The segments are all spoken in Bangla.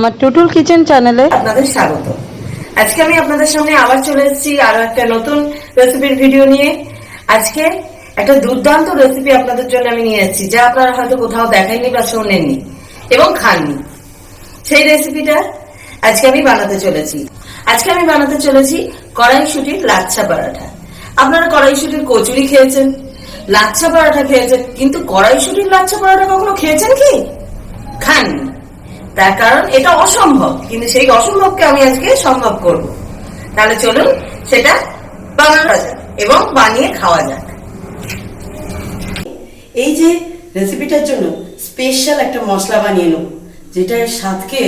আমার টুটুল কিচেন চ্যানেলে আপনাদের স্বাগত। আজকে আমি আপনাদের সামনে আবার চলে এসেছি আরও একটা নতুন রেসিপির ভিডিও নিয়ে। আজকে একটা দুর্দান্ত রেসিপি আপনাদের জন্য আমি নিয়ে এসেছি, যা আপনারা হয়তো কোথাও দেখেননি বা শোনেননি এবং খাননি। সেই রেসিপিটা আজকে আমি বানাতে চলেছি। আজকে আমি বানাতে চলেছি কড়াইশুটির লাচ্ছা পরাঠা আপনারা কড়াইশুটির কচুরি খেয়েছেন, লাচ্ছা পরাঠা খেয়েছেন, কিন্তু কড়াইশুটির লাচ্ছা পরাঠা কখনো খেয়েছেন কি? খাননি। তার কারণ এটা অসম্ভব। কিন্তু সেই অসম্ভবকে আমি আজকে সম্ভব করব। তাহলে চলুন সেটা বানানো যাক এবং বানিয়ে খাওয়া যাক। এই যে রেসিপিটার জন্য স্পেশাল একটা মশলা বানিয়ে নেব যেটা স্বাদকে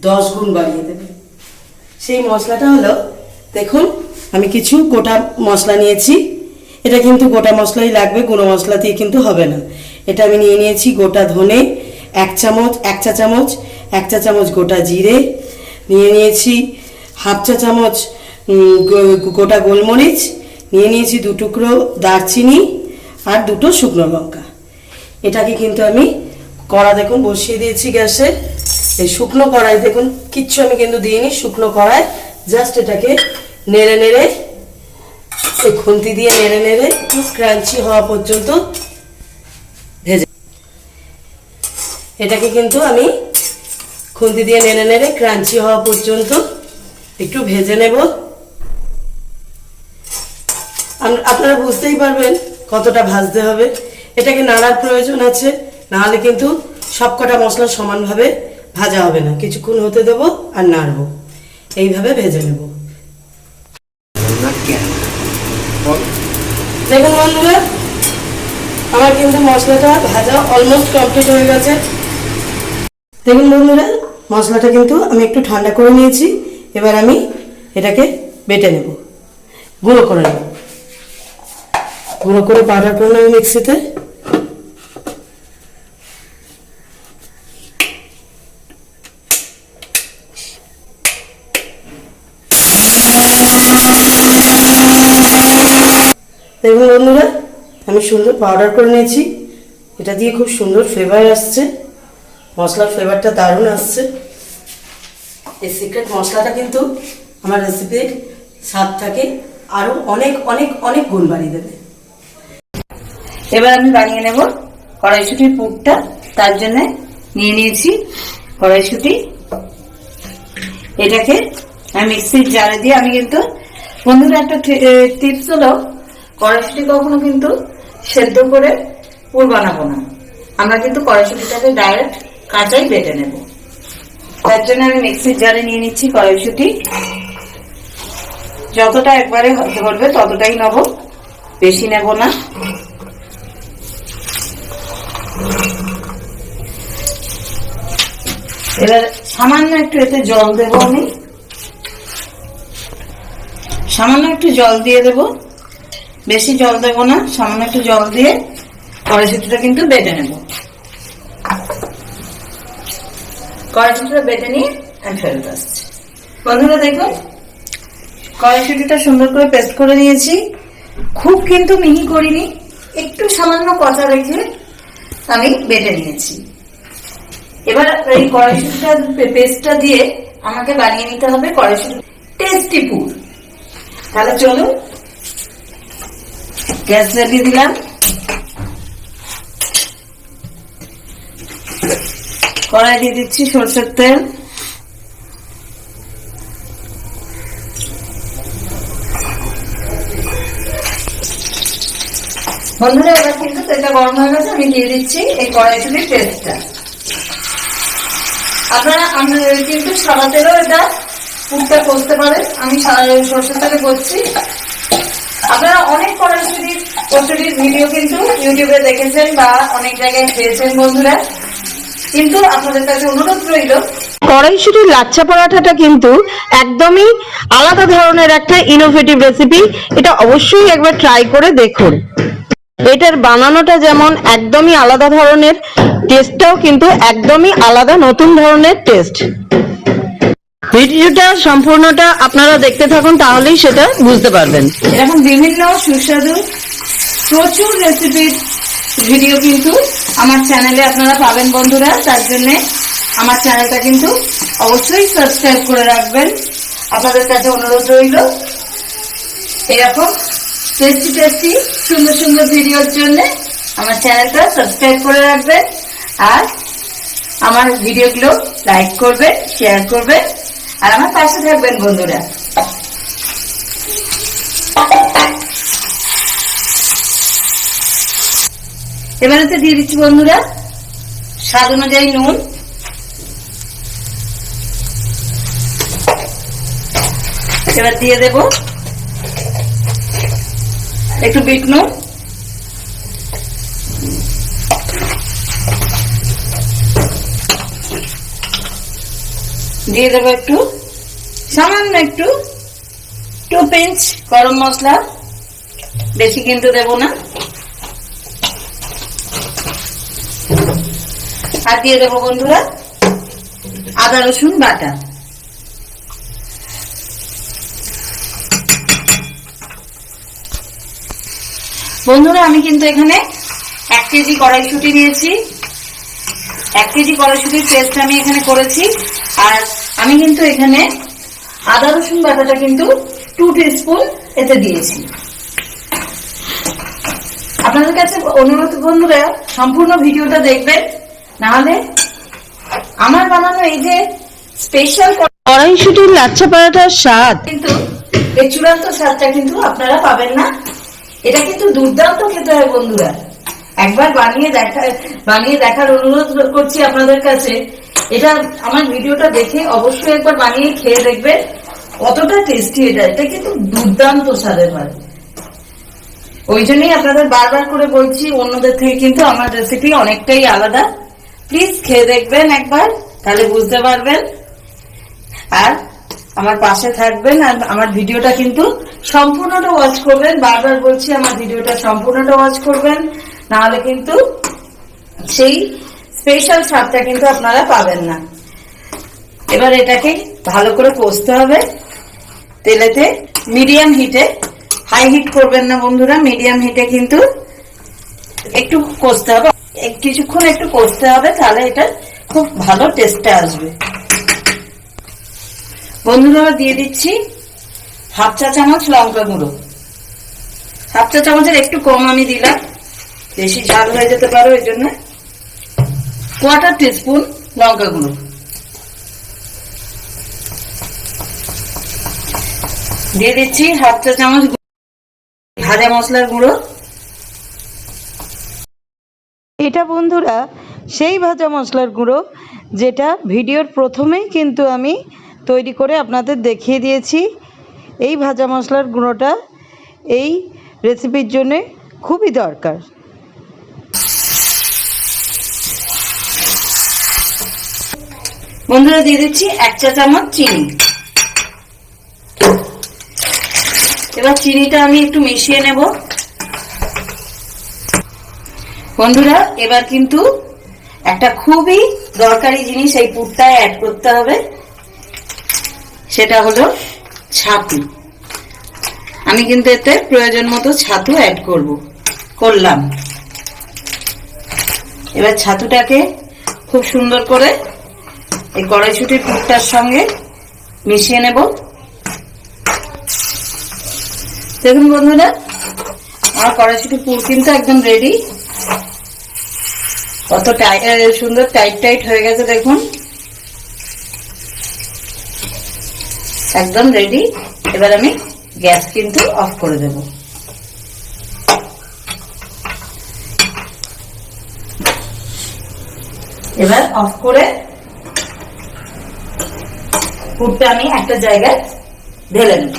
দশ গুণ বাড়িয়ে দেবে। সেই মশলাটা হলো, দেখুন, আমি কিছু গোটা মশলা নিয়েছি। এটা কিন্তু গোটা মশলাই লাগবে, গুঁড়ো মশলা দিয়ে কিন্তু হবে না। এটা আমি নিয়ে নিয়েছি গোটা ধনে এক চামচ, এক চা চামচ, এক চা চামচ গোটা জিরে, নিয়ে নিয়েছি হাফ চা চামচ গোটা গোলমরিচ, নিয়ে নিয়েছি দু টুকরো দারচিনি আর দুটো শুকনো লঙ্কা। এটাকে কিন্তু আমি কড়া দেখুন বসিয়ে দিয়েছি গ্যাসে। এই শুকনো কড়াই দেখুন, কিচ্ছু আমি কিন্তু দিইনি, শুকনো কড়াই। জাস্ট এটাকে নেড়ে নেড়ে, এই খুন্তি দিয়ে নেড়ে নেড়ে, ক্রাঞ্চি হওয়া পর্যন্ত ভেজে এটাকে কিন্তু আমি খুন্তি দিয়ে নেড়ে নেড়ে ক্রাঞ্চি হওয়া পর্যন্ত একটু ভেজে নেব। আপনারা বুঝতেই পারবেন কতটা ভাজতে হবে। এটাকে নাড়ার প্রয়োজন আছে, নাহলে কিন্তু সবকটা মশলা সমানভাবে ভাজা হবে না। কিছুক্ষণ হতে দেব আর নাড়বো। এইভাবে ভেজে নেব। দেখুন বন্ধুরা, আমার কিন্তু মশলাটা ভাজা অলমোস্ট কমপ্লিট হয়ে গেছে। দেখুন বন্ধুরা, মশলাটা কিন্তু আমি একটু ঠান্ডা করে নিয়েছি। এবার আমি এটাকে বেটে নেব। গুঁড়ো করে নেব। গুঁড়ো করে পাউডার করে নেব মিক্সিতে। দেখুন বন্ধুরা, আমি সুন্দর পাউডার করে নিয়েছি। এটা দিয়ে খুব সুন্দর ফ্লেভার আসছে। মশলার ফ্লেভারটা দারুণ আসছে। এই সিক্রেট মশলাটা কিন্তু আমার রেসিপির স্বাদটাকে আরও অনেক অনেক অনেক গুণ বাড়িয়ে দেবে। এবার আমি বানিয়ে নেব কড়াইশুটির পুরটা। তার জন্য নিয়ে নিয়েছি কড়াইশুটি। এটাকে আমি মিক্সির জারে দিয়ে, আমি কিন্তু বন্ধুরা একটা টিপস হলো, কড়াইশুটি কখনো কিন্তু সেদ্ধ করে পুর বানাবো না। আমরা কিন্তু কড়াইশুটিটাকে ডাইরেক্ট কাঁচাই বেটে নেব। তার জন্য আমি মিক্সির জারে নিয়ে নিচ্ছি কড়াইশুটি। যতটা একবারে ধরবে ততটাই নেব। বেশি নেব না। এবার সামান্য একটু এতে জল দেব আমি। সামান্য একটু জল দিয়ে দেব। বেশি জল দেব না, সামান্য একটু জল দিয়ে কড়াইশুটিটা কিন্তু বেটে নেব। কড়াইশুটিটা বেটে নিয়ে আমি ফেরত আসছি। বন্ধুরা দেখুন, কড়াইশুটিটা সুন্দর করে পেস্ট করে নিয়েছি। খুব কিন্তু মিহি করিনি, একটু সামান্য কচা রেখে আমি বেটে নিয়েছি। এবার এই কড়াইশুটিটা পেস্টটা দিয়ে আমাকে বানিয়ে নিতে হবে কড়াইশুটি টেস্টি পুর। তাহলে চলুন, গ্যাস জ্বালিয়ে দিলাম। কড়াই দিয়ে দিচ্ছি সরষের তেল। বন্ধুরা, এবার কিন্তু তেলটা গরম হয়ে গেছে, আমি দিয়ে দিচ্ছি এই কড়াইশুটির পেস্টটা। আপনারা আমরা কিন্তু সাদা তেলও এটা পুরটা করতে পারেন। আমি সরষের তেলে করছি আপনারা অনেক কড়াইশুটির কচুরির ভিডিও কিন্তু ইউটিউবে দেখেছেন বা অনেক জায়গায় পেয়েছেন বন্ধুরা। কিন্তু আপনাদের কাছে অনুরোধ রইল কড়াইশুটির লাচ্ছা পরাঠাটা কিন্তু একদমই আলাদা ধরনের একটা ইনোভেটিভ রেসিপি এটা অবশ্যই একবার ট্রাই করে দেখুন। এটার বানানোটা যেমন একদমই আলাদা ধরনের টেস্টটাও কিন্তু একদমই আলাদা নতুন ধরনের টেস্ট ভিডিওটা সম্পূর্ণটা আপনারা দেখতে থাকুন তাহলেই সেটা বুঝতে পারবেন। এরকম বিভিন্ন সুস্বাদু প্রচুর রেসিপির ভিডিও কিন্তু আমার চ্যানেলে আপনারা পাবেন বন্ধুরা, তার জন্য আমার চ্যানেলটা কিন্তু অবশ্যই সাবস্ক্রাইব করে রাখবেন। আপনাদের কাছে অনুরোধ রইল, এরকম টেস্টি টেস্টি সুন্দর সুন্দর ভিডিওর জন্য আমার চ্যানেলটা সাবস্ক্রাইব করে রাখবেন আর আমার ভিডিওগুলো লাইক করবেন শেয়ার করবেন আর আমার পাশে থাকবেন বন্ধুরা। এবারে তো দিয়ে দিচ্ছি বন্ধুরা, স্বাদ অনুযায়ী নুন। এবার দিয়ে দেব একটু বিট নুন। দিয়ে দেবো একটু, সামান্য একটু টু পিঞ্চ গরম মশলা। বেশি কিন্তু দেব না। আর দিয়ে দেবো বন্ধুরা। আদা, রসুন, বাটা। বন্ধুরা, আমি কিন্তু এখানে এক কেজি কড়াইশুটি নিয়েছি। এক কেজি কড়াইশুটির পেস্ট আমি এখানে করেছি। আর আমি কিন্তু এখানে আদা, রসুন, বাটাটা কিন্তু টু স্পুন এতে দিয়েছি। আপনাদের কাছে অনুরোধ বন্ধুরা, সম্পূর্ণ ভিডিওটা দেখবেন। নাহলে আমার বানানো এই যে স্পেশাল কড়াইশুটির লাচ্ছা পরাঠার স্বাদ। কিন্তু এই চূড়ান্ত স্বাদটা কিন্তু আপনারা পাবেন না। এটা কিন্তু দুর্দান্ত খেতে হয় বন্ধুরা। একবার বানিয়ে দেখা বানিয়ে দেখার অনুরোধ করছি আপনাদের কাছে। এটা আমার ভিডিওটা দেখে অবশ্যই একবার বানিয়ে খেয়ে দেখবেন। কতটা টেস্টি এটা। এটা কিন্তু দুর্দান্ত স্বাদের হয়। ওই জন্যই আপনাদের বারবার করে বলছি অন্যদের থেকে কিন্তু আমার রেসিপি অনেকটাই আলাদা। প্লিজ খেয়ে দেখবেন একবার, তাহলে বুঝতে পারবেন। আর আমার পাশে থাকবেন, আর আমার ভিডিওটা কিন্তু সম্পূর্ণটা ওয়াচ করবেন। বারবার বলছি, আমার ভিডিওটা সম্পূর্ণটা ওয়াচ করবেন। নাহলে কিন্তু সেই স্পেশাল স্বাদটা কিন্তু আপনারা পাবেন না। এবার এটাকে ভালো করে কষতে হবে। তেলেতে মিডিয়াম হিটে হাই হিট করবেন না বন্ধুরা মিডিয়াম হিটে কিন্তু একটু কষতে হবে। কিছুক্ষণ একটু কষতে হবে, তাহলে এটা খুব ভালো টেস্টে আসবে। বন্ধুরা দিয়ে দিচ্ছি হাফ চা চামচ লঙ্কা গুঁড়ো। হাফ চা চামচের একটু কম আমি দিলাম। বেশি ঝাল হয়ে যেতে পারো এই জন্য। কোয়ার্টার টিস্পুন লঙ্কা গুঁড়ো। দিয়ে দিচ্ছি হাফ চা চামচ ভাজা মশলার গুঁড়ো। এটা বন্ধুরা, সেই ভাজা মশলার গুঁড়ো, যেটা ভিডিওর প্রথমেই কিন্তু আমি তৈরি করে আপনাদের দেখিয়ে দিয়েছি। এই ভাজা মশলার গুঁড়োটা এই রেসিপির জন্যে খুবই দরকার। বন্ধুরা, দিয়ে দিচ্ছি এক চা চামচ চিনি। এবার চিনিটা আমি একটু মিশিয়ে নেব। বন্ধুরা, এবার কিন্তু একটা খুবই দরকারি জিনিস এই পুরটায় অ্যাড করতে হবে। সেটা হলো ছাতু। আমি কিন্তু এতে প্রয়োজন মতো ছাতু অ্যাড করব, করলাম। এবার ছাতুটাকে খুব সুন্দর করে এই কড়াইশুটির পুরটার সঙ্গে মিশিয়ে নেব। দেখুন বন্ধুরা, আমার কড়াইশুটির পুর কিন্তু একদম রেডি কত সুন্দর টাইট টাইট হয়ে গেছে দেখুন। একদম রেডি এবার আমি গ্যাস কিন্তু অফ করে দেব। এবার অফ করে পুরটা আমি একটা জায়গায় ঢেলে নেব।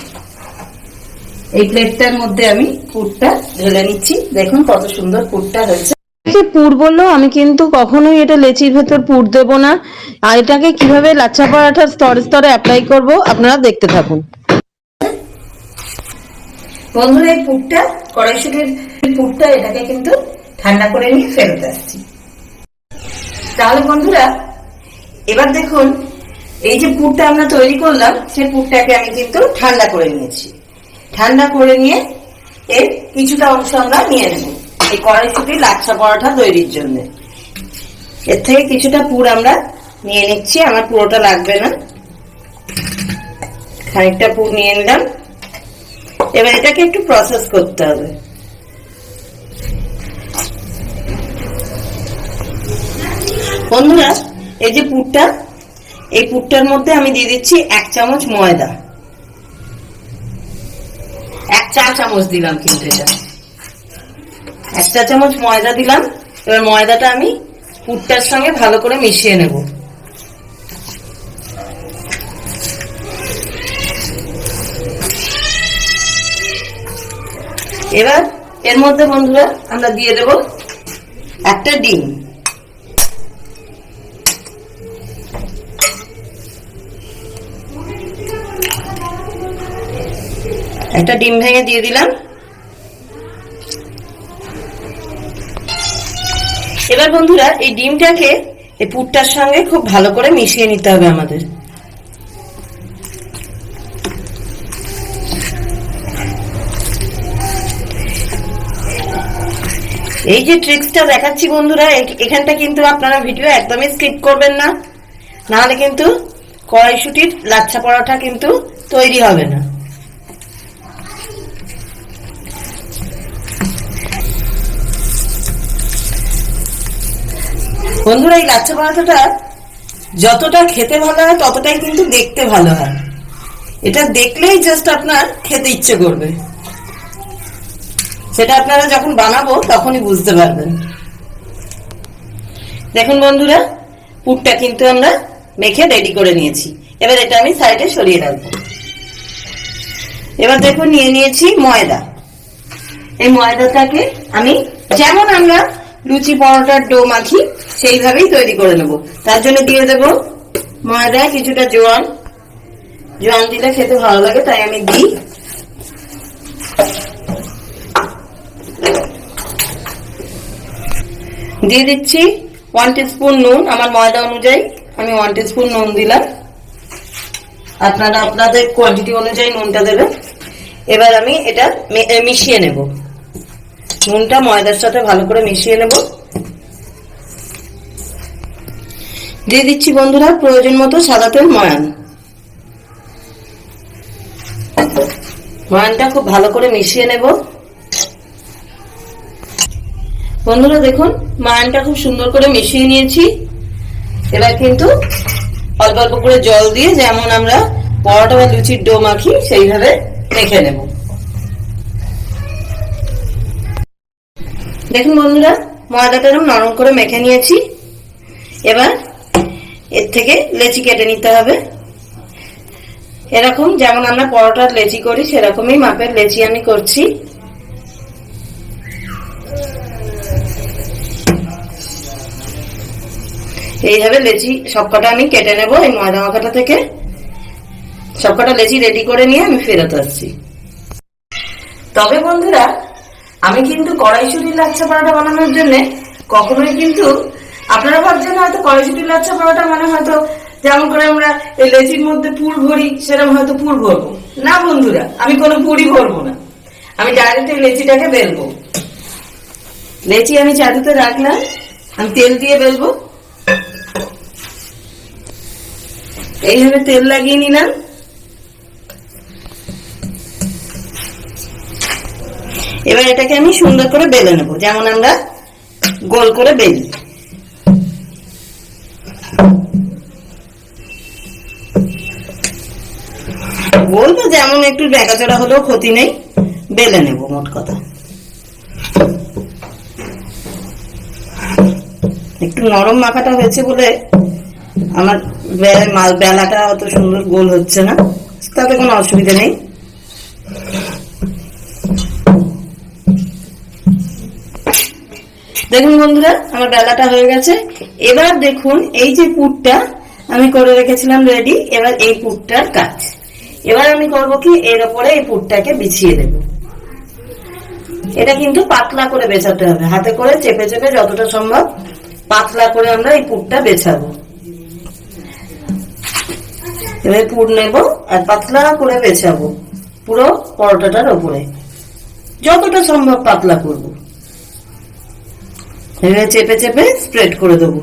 এই প্লেটটার মধ্যে আমি পুরটা ঢেলে নিচ্ছি। দেখুন কত সুন্দর পুরটা হয়েছে। যে পুর বলল, আমি কিন্তু কখনোই এটা লেচির ভেতর পুর দেবো না। আর এটাকে কীভাবে লাচ্ছা পরাঠার স্তরে স্তরে অ্যাপ্লাই করব, আপনারা দেখতে থাকুন। বন্ধুরা, এই পুরটা, কড়াইশুটির পুরটা, এটাকে কিন্তু ঠান্ডা করে নিয়ে ফেরত আসছি। তাহলে বন্ধুরা, এবার দেখুন, এই যে পুরটা আমরা তৈরি করলাম সেই পুরটাকে আমি কিন্তু ঠান্ডা করে নিয়েছি। ঠান্ডা করে নিয়ে এর কিছুটা অংশ আমরা নিয়ে নেব। এই কড়াইশুটির লাচ্ছা পরোটা তৈরির জন্য। এর থেকে কিছুটা পুর আমরা নিয়ে নিচ্ছি, আমার পুরোটা লাগবে না। খানিকটা পুর নিয়ে নিলাম। এবার এটাকে একটু প্রসেস করতে হবে। বন্ধুরা, এই যে পুরটা, এই পুরটার মধ্যে আমি দিয়ে দিচ্ছি এক চামচ ময়দা। এক চা চামচ দিলাম কিন্তু এটা। এক চা চামচ ময়দা দিলাম। এবার ময়দাটা আমি পুরটার সঙ্গে ভালো করে মিশিয়ে নেব। এবার এর মধ্যে বন্ধুরা আমরা দিয়ে দেব একটা ডিম। একটা ডিম ভেঙে দিয়ে দিলাম। এবার বন্ধুরা, এই ডিমটাকে এই পুরটার সঙ্গে খুব ভালো করে মিশিয়ে নিতে হবে আমাদের। এই যে ট্রিক্সটা দেখাচ্ছি বন্ধুরা এখানটা কিন্তু আপনারা ভিডিও একদমই স্কিপ করবেন না। নাহলে কিন্তু কড়াইশুটির লাচ্ছা পরোটা কিন্তু তৈরি হবে না। বন্ধুরা, এই লাচ্ছা পরোটাটা যতটা খেতে ভালো হয়, ততটাই কিন্তু দেখতে ভালো হয়। এটা দেখলেই জাস্ট আপনার খেতে ইচ্ছে করবে। সেটা আপনারা যখন বানাবো, তখনই বুঝতে পারবেন। দেখুন বন্ধুরা, পুরটা কিন্তু আমরা মেখে রেডি করে নিয়েছি। এবার এটা আমি সাইডে সরিয়ে রাখব। এবার দেখুন, নিয়ে নিয়েছি ময়দা। এই ময়দাটাকে আমি, যেমন আমরা লুচি পরোটার ডো মাখি সেইভাবেই তৈরি করে নেব। তার জন্য দিয়ে দেব ময়দা, কিছুটা জোয়ান। জোয়ান দিলে খেতে ভালো লাগে, তাই আমি দিই। দিয়ে দিচ্ছি ওয়ান স্পুন নুন, আমার ময়দা অনুযায়ী। আমি ওয়ান স্পুন নুন দিলাম। আপনারা, আপনাদের কোয়ান্টিটি অনুযায়ী নুনটা দেবেন। এবার আমি এটা মিশিয়ে নেব। নুনটা ময়দার সাথে ভালো করে মিশিয়ে নেব। দিয়ে দিচ্ছি বন্ধুরা, প্রয়োজন মতো সাদা তেল, ময়ান। ময়ানটা খুব ভালো করে মিশিয়ে নেব। বন্ধুরা, দেখুন, ময়ানটা খুব সুন্দর করে মিশিয়ে নিয়েছি। এবার কিন্তু অল্প অল্প করে জল দিয়ে যেমন আমরা পরোটা বা লুচির ডো মাখি, সেইভাবে মেখে নেব। দেখুন বন্ধুরা ময়দাটা নরম করে মেখে নিয়েছি। এবার এর থেকে লেচি কেটে নিতে হবে। এরকম যেমন আমরা পরোটার লেচি করি, সেরকমই মাপের লেচি আমি করছি। এইভাবে লেচি সবকটা আমি কেটে নেব এই ময়দা মাখাটা থেকে। সবকটা লেচি রেডি করে নিয়ে আমি ফেরত আসছি। তবে বন্ধুরা, আমি কিন্তু কড়াইশুটির লাচ্ছা পরোটা বানানোর জন্য কখনোই কিন্তু আপনারা ভাবছেন হয়তো কড়াইশুটির লাচ্ছা পরোটা মানে হয়তো যেমন করে আমরা এই লেচির মধ্যে পুর ভরি, সেরকম হয়তো পুর ভরবো। না বন্ধুরা, আমি কোনো পুরই ভরবো না। আমি ডাইরেক্ট এই লেচিটাকে বেলবো। লেচি আমি চাদুতে রাখলাম, আমি তেল দিয়ে বেলবো। এইভাবে তেল লাগিয়ে নিলাম। এবার এটাকে আমি সুন্দর করে বেলে নেব, যেমন আমরা গোল করে বেলি। বলব যেমন একটু বেকাচড়া হলেও ক্ষতি নেই। বেলে নেব, মোট কথা। একটু নরম মাখাটা হয়েছে বলে আমার বেলাটা অত সুন্দর গোল হচ্ছে না। তাতে কোনো অসুবিধা নেই। দেখুন বন্ধুরা, আমার বেলাটা হয়ে গেছে। এবার দেখুন, এই যে পুরটা আমি করে রেখেছিলাম রেডি এবার এই পুরটার কাজ। এবার আমি করব কি, এর উপরে এই পুরটাকে বিছিয়ে দেব। এটা কিন্তু পাতলা করে বেছাতে হবে। হাতে করে চেপে চেপে যতটা সম্ভব পাতলা করে আমরা এই পুরটা বেছাবো। এবার পুর নেব আর পাতলা করে বেছাবো পুরো পরোটাটার উপরে যতটা সম্ভব পাতলা করব। এভাবে চেপে চেপে স্প্রেড করে দেবো।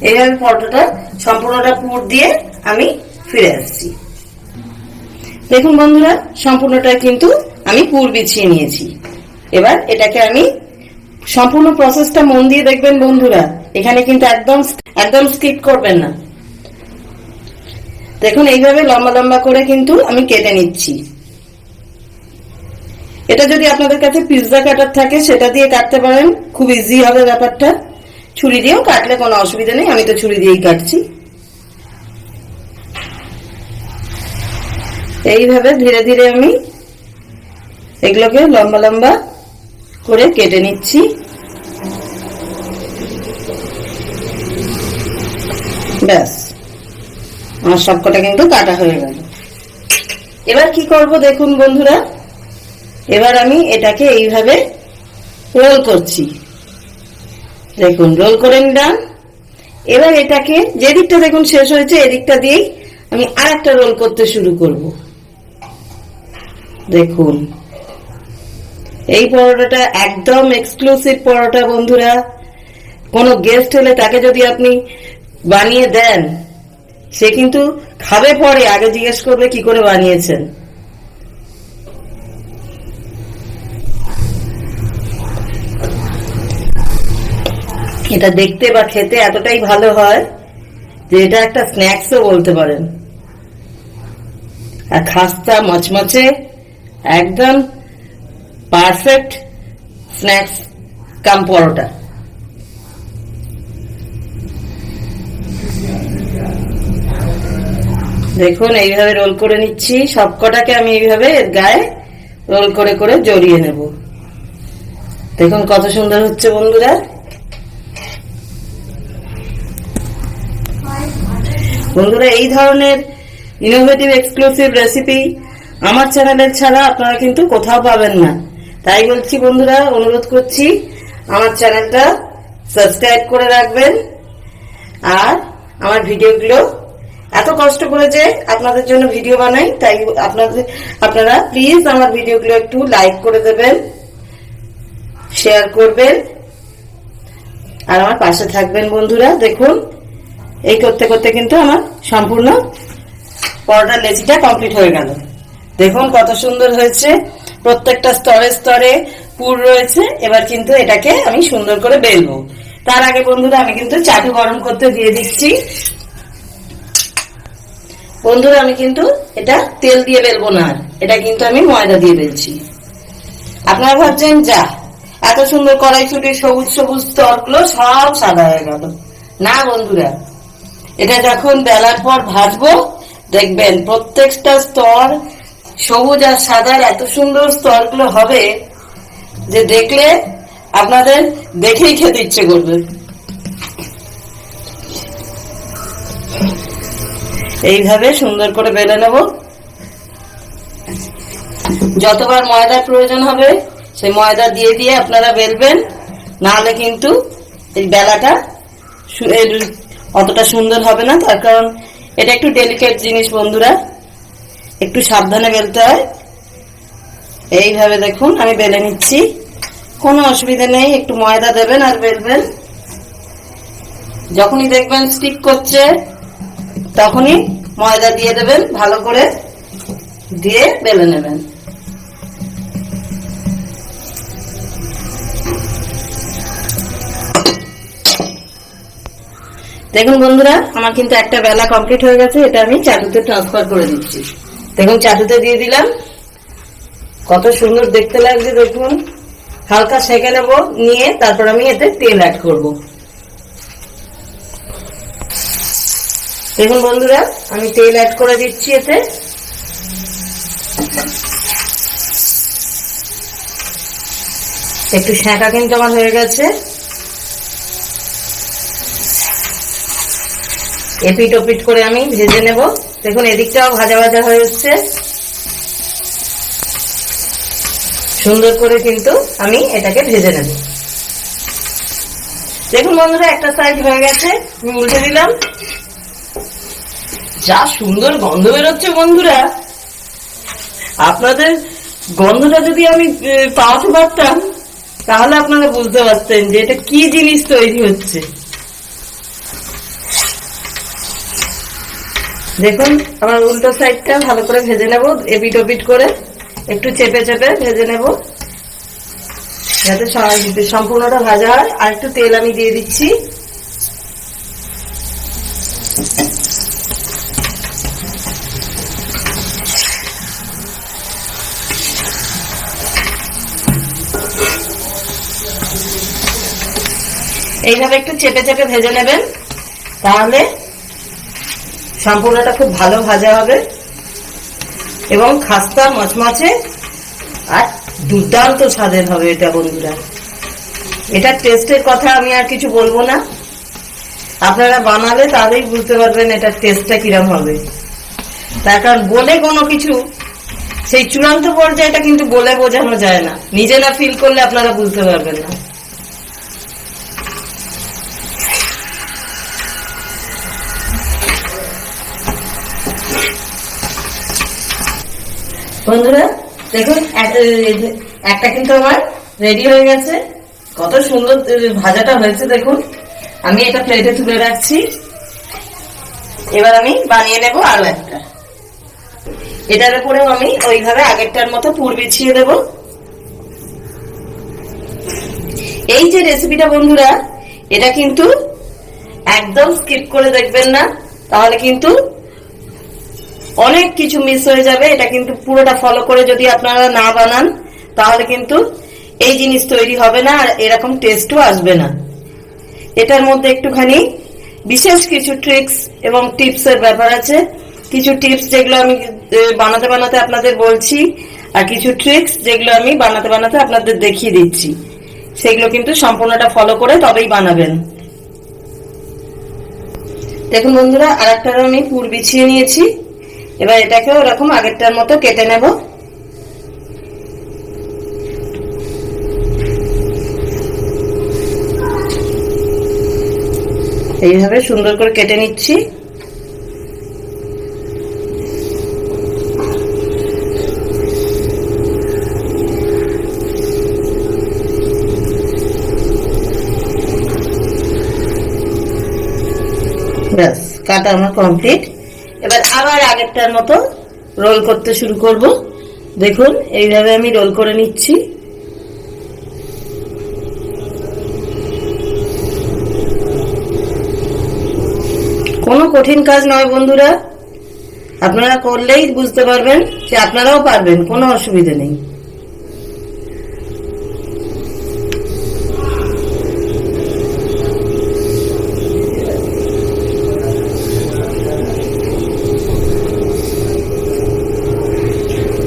এইভাবে পরোটাটা সম্পূর্ণটা পুর দিয়ে আমি ফিরে আসছি। দেখুন বন্ধুরা, সম্পূর্ণটা কিন্তু আমি পুর বিছিয়ে নিয়েছি। এবার এটাকে আমি সম্পূর্ণ প্রসেসটা মন দিয়ে দেখবেন বন্ধুরা। এখানে কিন্তু একদম একদম স্কিপ করবেন না। দেখুন, এইভাবে লম্বা লম্বা করে কিন্তু আমি কেটে নিচ্ছি। এটা যদি আপনাদের কাছে পিৎজা কাটার থাকে, সেটা দিয়ে কাটতে পারেন। খুব ইজি হবে ব্যাপারটা। ছুরি দিয়েও কাটলে কোনো অসুবিধা নেই, আমি তো ছুরি দিয়েই কাটছি। এইভাবে ধীরে ধীরে আমি এগুলোকে লম্বা লম্বা করে কেটে নিচ্ছি। ব্যাস, আমার সবকটা কিন্তু কাটা হয়ে গেল। এবার কি করব দেখুন বন্ধুরা? এবার আমি এটাকে এইভাবে রোল করছি। দেখুন রোল করে নিলাম। এবার এটাকে যে দিকটা দেখুন শেষ হয়েছে, এদিকটা দিয়েই আমি আর একটা রোল করতে শুরু করব। দেখুন, এই পরোটাটা একদম এক্সক্লুসিভ পরোটা, বন্ধুরা। কোনো গেস্ট হলে তাকে যদি আপনি বানিয়ে দেন, সে কিন্তু খাবে পরে, আগে জিজ্ঞেস করবে কি করে বানিয়েছেন। এটা দেখতে বা খেতে এতটাই ভালো হয় যে এটা একটা স্ন্যাক্সও বলতে পারেন। আর খাস্তা মচমচে, একদম পারফেক্ট স্ন্যাক্স কাম পরোটা। দেখুন, এইভাবে রোল করে নিচ্ছি। সবকটাকে আমি এইভাবে এর গায়ে রোল করে করে জড়িয়ে নেব। দেখুন কত সুন্দর হচ্ছে বন্ধুরা। বন্ধুরা, এই ধরনের ইনোভেটিভ এক্সক্লুসিভ রেসিপি আমার চ্যানেলের ছাড়া আপনারা কিন্তু কোথাও পাবেন না। তাই বলছি বন্ধুরা, অনুরোধ করছি, আমার চ্যানেলটা সাবস্ক্রাইব করে রাখবেন। আর আমার ভিডিওগুলো এত কষ্ট করে যে আপনাদের জন্য ভিডিও বানাই, তাই আপনাদের, আপনারা প্লিজ আমার ভিডিওগুলো একটু লাইক করে দেবেন শেয়ার করবেন। আর আমার পাশে থাকবেন বন্ধুরা, দেখুন। এই করতে করতে কিন্তু আমার সম্পূর্ণ পরোটার লেচিটা কমপ্লিট হয়ে গেল। দেখুন কত সুন্দর হয়েছে। প্রত্যেকটা স্তরে স্তরে পুর রয়েছে। এবার কিন্তু এটাকে আমি সুন্দর করে বেলবো। তার আগে বন্ধুরা, আমি কিন্তু চাটু গরম করতে দিয়ে দিচ্ছি। বন্ধুরা, আমি কিন্তু এটা তেল দিয়ে বেলবো না আর। এটা কিন্তু আমি ময়দা দিয়ে বেলছি। আপনারা ভাবছেন, যা, এত সুন্দর কড়াইশুটি, সবুজ সবুজ স্তরগুলো সব সাদা হয়ে গেল। না বন্ধুরা এটা যখন বেলার পর ভাজবো, দেখবেন প্রত্যেকটা স্তর সবুজ আর সাদার এত সুন্দর স্তরগুলো হবে যে দেখলে আপনাদের দেখেই খেতে ইচ্ছে করবে। এইভাবে সুন্দর করে বেলে নেব। যতবার ময়দার প্রয়োজন হবে, সেই ময়দা দিয়ে দিয়ে আপনারা বেলবেন। নাহলে কিন্তু এই বেলাটা অতটা সুন্দর হবে না, তার কারণ এটা একটু ডেলিকেট জিনিস বন্ধুরা। একটু সাবধানে বেলতে হয়। এইভাবে দেখুন, আমি বেলে নিচ্ছি। কোনো অসুবিধা নেই, একটু ময়দা দেবেন আর বেলবেন। যখনই দেখবেন স্টিক করছে, তখনই ময়দা দিয়ে দেবেন, ভালো করে দিয়ে বেলে নেবেন। দেখুন বন্ধুরা, আমার কিন্তু একটা বেলা কমপ্লিট হয়ে গেছে, এটা আমি চাটুতে ট্রান্সফার করে দিচ্ছি। দেখুন, চাটুতে দিয়ে দিলাম। কত সুন্দর দেখতে লাগছে, দেখুন। হালকা সেঁকে নেব, নিয়ে তারপর আমি এতে তেল অ্যাড করব। দেখুন বন্ধুরা, আমি তেল অ্যাড করে দিচ্ছি এতে। একটু শাঁকা কিন্তু আমার হয়ে গেছে। এপিট ওপিট করে আমি ভেজে নেব। দেখুন, এদিকটাও ভাজা ভাজা হয়ে এসছে। সুন্দর করে কিন্তু আমি এটাকে ভেজে নেব। দেখুন বন্ধুরা, একটা সাইজ হয়ে গেছে। উল্টে দিলাম। যা সুন্দর গন্ধ বেরোচ্ছে বন্ধুরা। আপনাদের গন্ধটা যদি আমি পাওয়াতে পারতাম, তাহলে আপনারা বুঝতে পারতেন যে এটা কি জিনিস তৈরি হচ্ছে। দেখুন, আমার উল্টো সাইডটা ভালো করে ভেজে নেব, এপিট ওপিট করে একটু চেপে চেপে ভেজে নেব, যাতে সম্পূর্ণটা ভাজা হয়, আর একটু তেল আমি দিয়ে দিচ্ছি। এইভাবে একটু চেপে চেপে ভেজে নেবেন, তাহলে সম্পূর্ণটা খুব ভালো ভাজা হবে। এবং খাস্তা মচমচে আর দুর্দান্ত স্বাদের হবে এটা, বন্ধুরা। এটার টেস্টের কথা আমি আর কিছু বলব না। আপনারা বানালে তাহলেই বুঝতে পারবেন এটার টেস্টটা কিরম হবে। তার কারণ বলে কোনো কিছু, সেই চূড়ান্ত পর্যায়েটা কিন্তু বলে বোঝানো যায় না। নিজে না ফিল করলে আপনারা বুঝতে পারবেন না। বন্ধুরা, দেখুন একটা কিন্তু আমার রেডি হয়ে গেছে। কত সুন্দর ভাজাটা হয়েছে, দেখুন। আমি এটা প্লেটে তুলে রাখছি। এবার আমি বানিয়ে নেব আরও একটা। এটার উপরেও আমি ওইভাবে আগেরটার মতো পুর বিছিয়ে দেব। এই যে রেসিপিটা বন্ধুরা, এটা কিন্তু একদম স্কিপ করে দেখবেন না, তাহলে কিন্তু অনেক কিছু মিস হয়ে যাবে, এটা কিন্তু পুরোটা ফলো করে যদি আপনারা না বানান, তাহলে কিন্তু এই জিনিস তৈরি হবে না আর এরকম টেস্টও আসবে না। এটার মধ্যে একটুখানি বিশেষ কিছু ট্রিক্স এবং টিপস এর ব্যাপার আছে। কিছু টিপস যেগুলো আমি বানাতে বানাতে আপনাদের বলছি, আর কিছু ট্রিক্স যেগুলো আমি বানাতে বানাতে আপনাদের দেখিয়ে দিচ্ছি। সেগুলো কিন্তু সম্পূর্ণটা ফলো করে তবেই বানাবেন। দেখুন বন্ধুরা আর একটা আমি পুর বিছিয়ে নিয়েছি। এবার এটাকে ওরকম আগেরটার মতো কেটে নেব। এইভাবে সুন্দর করে কেটে নিচ্ছি। ব্যাস, কাটা আমার কমপ্লিট আগেরটার মতো রোল করতে শুরু করব। দেখুন, এইভাবে আমি রোল করে নিচ্ছি। কোনো কঠিন কাজ নয় বন্ধুরা। আপনারা করলেই বুঝতে পারবেন যে আপনারাও পারবেন, কোনো অসুবিধা নেই।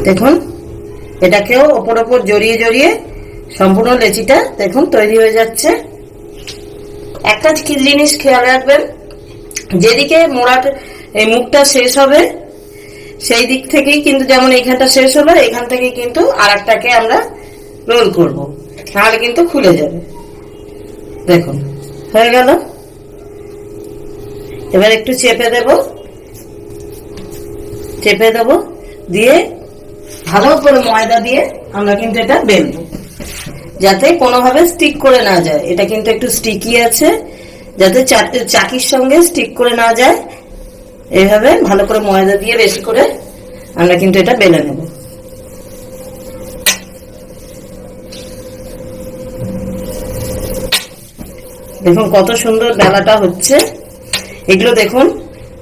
দেখুন, এটাকেও ওপর ওপর জড়িয়ে জড়িয়ে সম্পূর্ণ লেচিটা দেখুন, তৈরি হয়ে যাচ্ছে। একটা জিনিস খেয়াল রাখবেন, যেদিকে মোড়াট, এই মুখটা শেষ হবে, সেই দিক থেকেই কিন্তু যেমন এইখানটা শেষ হবে, এখান থেকে কিন্তু আর একটাকে আমরা রোল করব, তাহলে কিন্তু খুলে যাবে। দেখুন, হয়ে গেল। এবার একটু চেপে দেব চেপে দেব, দিয়ে ভালো করে ময়দা দিয়ে আমরা কিন্তু এটা বেলবো। যাতে কোনোভাবে স্টিক করে না যায়। এটা কিন্তু একটু স্টিকি আছে। যাতে চাকির সঙ্গে স্টিক করে না যায়। এইভাবে ভালো করে ময়দা দিয়ে বেশি করে আমরা কিন্তু এটা বেলে নেব। দেখুন কত সুন্দর বেলাটা হচ্ছে। এগুলো দেখুন,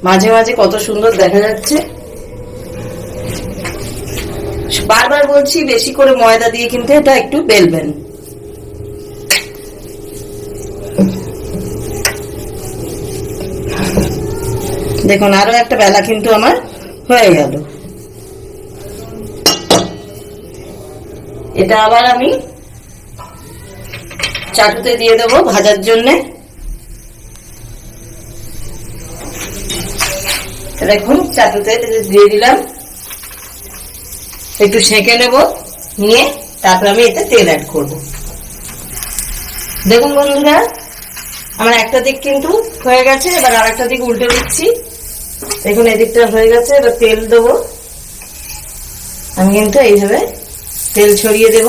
মাঝে মাঝে কত সুন্দর দেখা যাচ্ছে। বারবার বলছি, বেশি করে ময়দা দিয়ে কিন্তু এটা একটু বেলবেন। দেখুন, আরও একটা বেলা কিন্তু আমার হয়ে গেল। এটা আবার আমি চাটুতে দিয়ে দেবো ভাজার জন্যে। দেখুন, চাটুতে দিয়ে দিলাম। একটু সেঁকে নেব, নিয়ে তারপর আমি এতে তেল অ্যাড করব। দেখুন বন্ধুরা, আমার একটা দিক কিন্তু হয়ে গেছে, এবার আর একটা দিক উল্টে দিচ্ছি। দেখুন, এদিকটা হয়ে গেছে, এবার তেল দেবো। আমি কিন্তু এইভাবে তেল ছড়িয়ে দেব।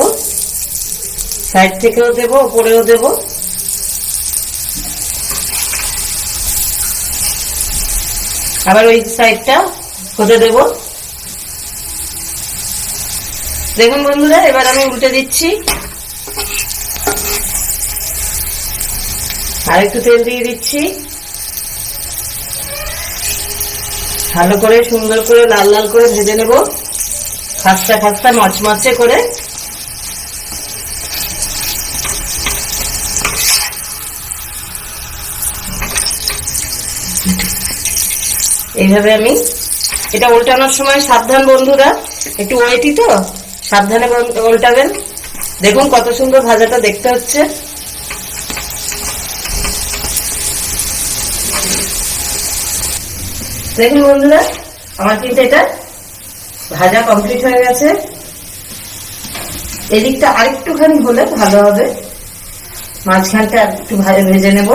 সাইড থেকেও দেব, ওপরেও দেব। আবার ওই সাইডটা হতে দেব। দেখুন বন্ধুরা, এবার আমি উল্টে দিচ্ছি। আর একটু তেল দিয়ে দিচ্ছি। ভালো করে, সুন্দর করে, লাল লাল করে ভেজে নেব। খাস্তা খাস্তা মচমচে করে। এইভাবে আমি, এটা উল্টানোর সময় সাবধান বন্ধুরা। একটু ওয়েটি তো? সাবধানে বন- উল্টাবেন দেখুন কত সুন্দর ভাজাটা দেখতে হচ্ছে। দেখুন বন্ধুরা, আমার কিন্তু এটা ভাজা কমপ্লিট হয়ে গেছে। এদিকটা আরেকটুখানি হলে ভালো হবে। মাঝখানটা একটু ভাজা ভেজে নেব।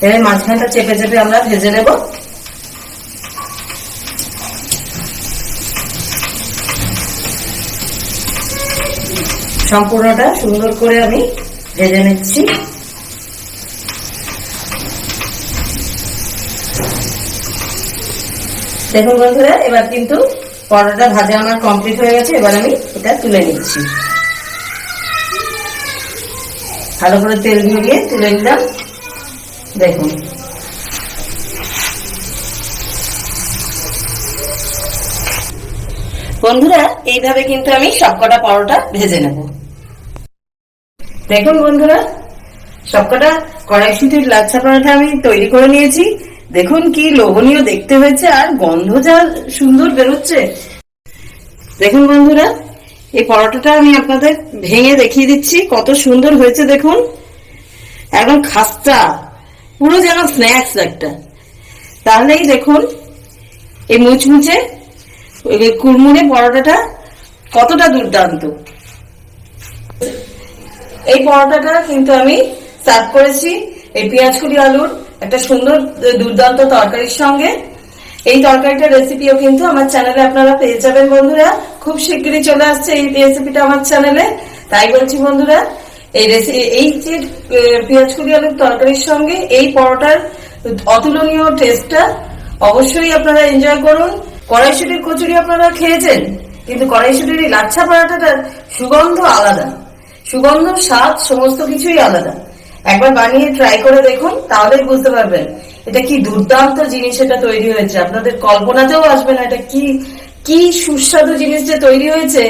এবার মাঝখানটা চেপে চেপে আমরা ভেজে নেব। সম্পূর্ণটা সুন্দর করে আমি ভেজে নিচ্ছি। দেখুন বন্ধুরা, এবার কিন্তু পরোটা ভাজা আমার কমপ্লিট হয়ে গেছে, এবার আমি এটা তুলে নিচ্ছি। ভালো করে তেল দিয়ে তুলে নিলাম। দেখুন। বন্ধুরা, এইভাবে কিন্তু আমি সবকটা পরোটা ভেজে নেব। দেখুন বন্ধুরা, সবকটা কড়াইশুটির লাচ্ছা পরোটা আমি তৈরি করে নিয়েছি। দেখুন কি লোভনীয় দেখতে হয়েছে আর গন্ধ যা সুন্দর বেরোচ্ছে। দেখুন বন্ধুরা, এই পরোটাটা আমি আপনাদের ভেঙে দেখিয়ে দিচ্ছি, কত সুন্দর হয়েছে দেখুন। একদম খাস্তা, পুরো যেন স্ন্যাক্স একটা। তাহলেই দেখুন, এই মুচমুচে ওই কুড়মুড়ে পরোটাটা কতটা দুর্দান্ত? এই পরোটাটা কিন্তু আমি সার্ভ করেছি। এই পেঁয়াজ কুড়ি আলুর একটা সুন্দর দুর্দান্ত তরকারির সঙ্গে। এই তরকারিটার রেসিপিও কিন্তু আমার চ্যানেলে আপনারা পেয়ে যাবেন বন্ধুরা। খুব শিগগিরই চলে আসছে এই রেসিপিটা আমার চ্যানেলে তাই বলছি বন্ধুরা, এই রেসিপি এই যে পেঁয়াজ কুড়ি আলুর তরকারির সঙ্গে এই পরোটার অতুলনীয় টেস্টটা অবশ্যই আপনারা এনজয় করুন। কড়াইশুটির কচুরি আপনারা খেয়েছেন? কিন্তু কড়াইশুটির এই লাচ্ছা পরোটাটার সুগন্ধ আলাদা। সুগন্ধ, স্বাদ, সমস্ত কিছুই আলাদা। একবার বানিয়ে ট্রাই করে দেখুন, তাহলেই বুঝতে পারবেন এটা কি দুর্দান্ত জিনিস এটা তৈরি হয়েছে। আপনাদের কল্পনাতেও আসবে না এটা কি কি সুস্বাদু জিনিস যে তৈরি হয়েছে,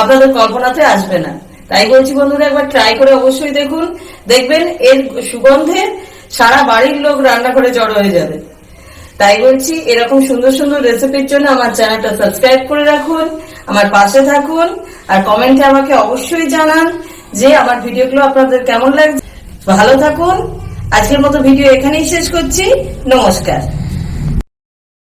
আপনাদের কল্পনাতে আসবে না। তাই বলছি বন্ধুরা, একবার ট্রাই করে অবশ্যই দেখুন। দেখবেন এর সুগন্ধে সারা বাড়ির লোক রান্না করে জড়ো হয়ে যাবে। তাই বলছি, এরকম সুন্দর সুন্দর রেসিপির জন্য আমার চ্যানেলটা সাবস্ক্রাইব করে রাখুন, আমার পাশে থাকুন, আর কমেন্টে আমাকে অবশ্যই জানান যে আমার ভিডিওগুলো আপনাদের কেমন লাগছে। ভালো থাকুন, আজকের মতো ভিডিও এখানেই শেষ করছি, নমস্কার।